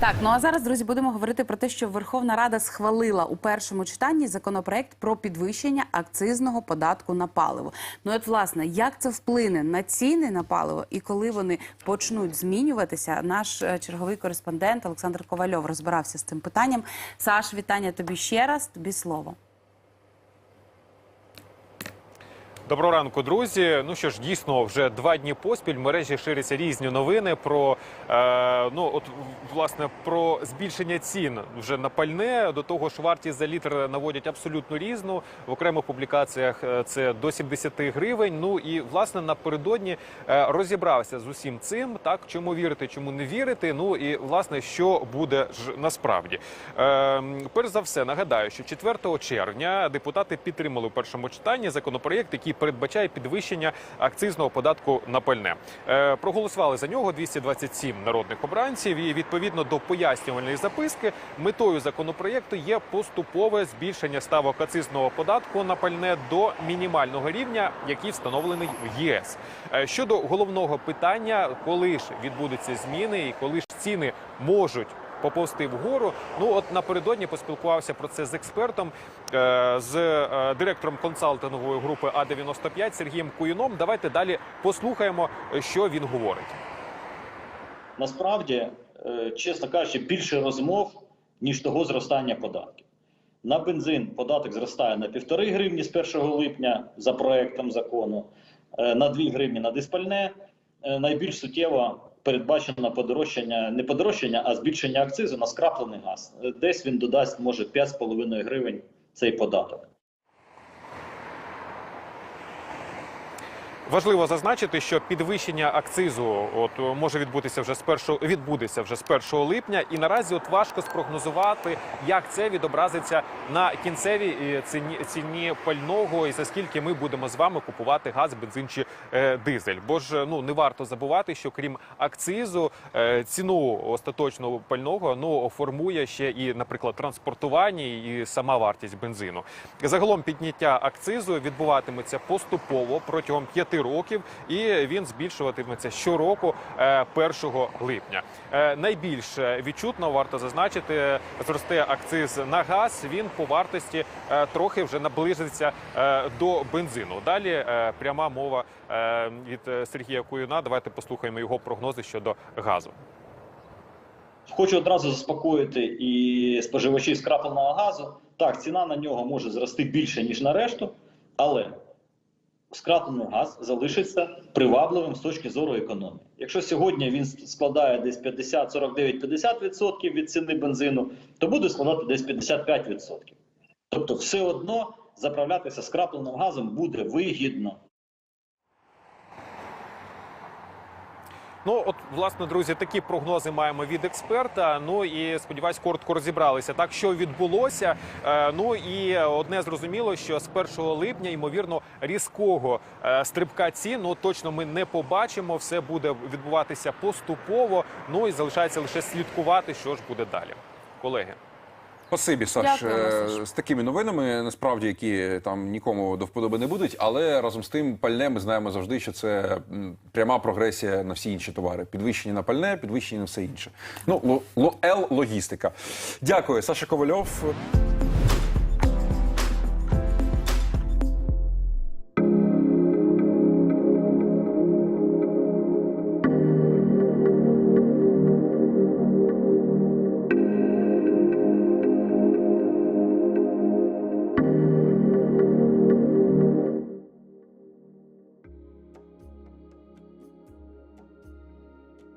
Так, ну а зараз, друзі, будемо говорити про те, що Верховна Рада схвалила у першому читанні законопроект про підвищення акцизного податку на паливо. Ну от власне, як це вплине на ціни на паливо і коли вони почнуть змінюватися? Наш е, черговий кореспондент Олександр Ковальов розбирався з цим питанням. Саш, вітання тобі ще раз. Тобі слово. Доброго ранку, друзі. Ну що ж, дійсно, вже два дні поспіль в мережі ширяться різні новини про е, ну от власне про збільшення цін вже на пальне. До того ж, вартість за літр наводять абсолютно різну. В окремих публікаціях е, це до 70 гривень. Ну і власне напередодні е, розібрався з усім цим. Так чому вірити, чому не вірити. Ну і власне, що буде ж насправді. Е, перш за все, нагадаю, що 4 червня депутати підтримали у першому читанні законопроєкт, який передбачає підвищення акцизного податку на пальне. Е, проголосували за нього 227 народних обранців. І відповідно до пояснювальної записки, метою законопроєкту є поступове збільшення ставок акцизного податку на пальне до мінімального рівня, який встановлений в ЄС. Е, щодо головного питання, коли ж відбудуться зміни і коли ж ціни можуть поповзти вгору. Ну от напередодні поспілкувався про це з експертом, е, з е, директором консалтингової групи А 95 Сергієм Куюном. Давайте далі послухаємо, що він говорить. насправді, е, чесно кажучи, більше розмов, ніж того зростання податків. На бензин податок зростає на 1,5 гривні з 1 липня за проектом закону, на 2 гривні на диспальне. Найбільш суттєво передбачено подорожчання, не подорожчання, а збільшення акцизу на скраплений газ. Десь він додасть, може, 5,5 гривень цей податок. Важливо зазначити, що підвищення акцизу от може відбутися вже з першого відбудеться вже з 1 липня, і наразі от важко спрогнозувати, як це відобразиться на кінцевій е, ціні ціні пального, і за скільки ми будемо з вами купувати газ, бензин чи е, дизель. Бо ж ну не варто забувати, що крім акцизу, е, ціну остаточного пального ну формує ще і, наприклад, транспортування і сама вартість бензину. Загалом підняття акцизу відбуватиметься поступово протягом п'яти років, і він збільшуватиметься щороку е, 1 липня. Е, Найбільш е, відчутно варто зазначити, зросте акциз на газ. Він по вартості е, трохи вже наблизиться е, до бензину. Далі е, пряма мова е, від е, Сергія Куюна. Давайте послухаємо його прогнози щодо газу. Хочу одразу заспокоїти і споживачів скрапленого газу. Так, ціна на нього може зрости більше, ніж на решту, але скраплений газ залишиться привабливим з точки зору економії. Якщо сьогодні він складає десь 50, 49-50% від ціни бензину, то буде складати десь 55%. Тобто, все одно заправлятися скрапленим газом буде вигідно. Ну, от, власне, друзі, такі прогнози маємо від експерта. Ну і сподіваюсь, коротко розібралися. Так, що відбулося. Е, ну і одне зрозуміло, що з 1 липня, ймовірно, різкого е, стрибка цін ну точно ми не побачимо. Все буде відбуватися поступово. Ну і залишається лише слідкувати, що ж буде далі, колеги. Спасибі, Саш, Е, з такими новинами, насправді, які там нікому до вподоби не будуть, але разом з тим пальне ми знаємо завжди, що це пряма прогресія на всі інші товари. Підвищення на пальне, підвищення на все інше. Ну, ло, ло, Л логістика. Дякую, Саша Ковальов.